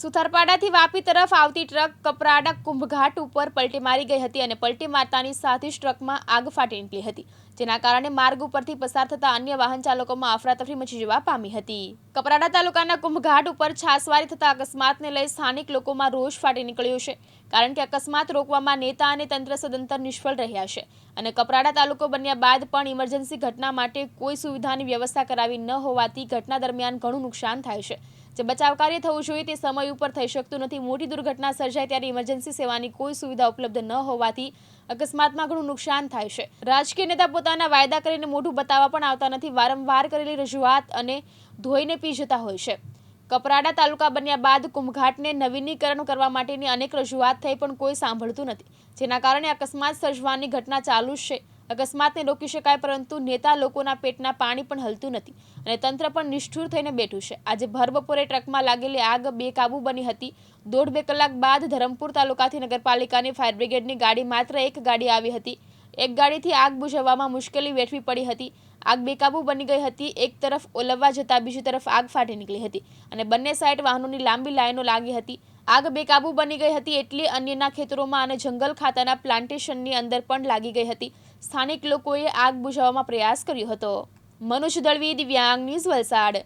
સુથારપાડાથી વાપી તરફ આવતી ટ્રક કપરાડા કુંભઘાટ ઉપર પલટી મારી ગઈ હતી અને પલટી મારતાની સાથે જ ટ્રકમાં આગ ફાટી નીકળી હતી, જેના કારણે માર્ગ ઉપરથી પસાર થતા અન્ય વાહન ચાલકોમાં અફરાતફરી મચી જવા પામી હતી. કપરાડા તાલુકાના કુંભઘાટ ઉપર છાસવારી થતા અકસ્માતને લઈ સ્થાનિક લોકોમાં રોષ ફાટી નીકળ્યો છે, કારણ કે અકસ્માત રોકવામાં નેતા અને તંત્ર સદંતર નિષ્ફળ રહ્યા છે અને કપરાડા તાલુકો બન્યા બાદ પણ ઇમરજન્સી ઘટના માટે કોઈ સુવિધાની વ્યવસ્થા કરાવી ન હોવાથી ઘટના દરમિયાન ઘણું નુકસાન થાય છે. જે બચાવ કાર્ય થવું જોઈએ તે સમય ઉપર થઈ શકતું નથી. મોટી દુર્ઘટના સર્જાય ત્યારે ઇમરજન્સી સેવાની કોઈ સુવિધા ઉપલબ્ધ ન હોવાથી અકસ્માતમાં ઘણું નુકસાન થાય છે. રાજકીય નેતા પોતાના વાયદા કરીને મોઢું બતાવવા પણ આવતા નથી. વારંવાર કરેલી રજૂઆત અને ધોઈને પી જતા હોય છે. કપરાડા તાલુકા બન્યા બાદ કુંભઘાટને નવીનીકરણ કરવા માટેની અનેક રજૂઆત થઈ પણ કોઈ સાંભળતું નથી. જેના કારણે અકસ્માત સર્જવાની ઘટના ચાલુ છે. અકસ્માતને રોકી શકાય, પરંતુ નેતા લોકોના પેટના પાણી પણ હલતું નથી અને તંત્ર પણ નિષ્ઠુર થઈને બેઠું છે. આજે ભર બપોરે ટ્રકમાં લાગેલી આગ બેકાબુ બની હતી. દોઢ બે કલાક બાદ ધરમપુર તાલુકાથી નગરપાલિકાની ફાયર બ્રિગેડની ગાડી માત્ર એક ગાડી આવી હતી. એક ગાડીથી આગ બુઝાવવામાં મુશ્કેલી વેઠવી પડી હતી. આગ બેકાબુ બની ગઈ હતી. એક તરફ ઓલવવા જતાં બીજી તરફ આગ ફાટી નીકળી હતી અને બંને સાઇડ વાહનોની લાંબી લાઈનો લાગી હતી. આગ બેકાબુ બની ગઈ હતી એટલે અન્યના ખેતરોમાં અને જંગલ ખાતાના પ્લાન્ટેશનની અંદર પણ લાગી ગઈ હતી. સ્થાનિક લોકોએ આગ બુઝાવવામાં પ્રયાસ કર્યો હતો. મનોજ દળવી દિવ્યાંગ ન્યૂઝ વલસાડ.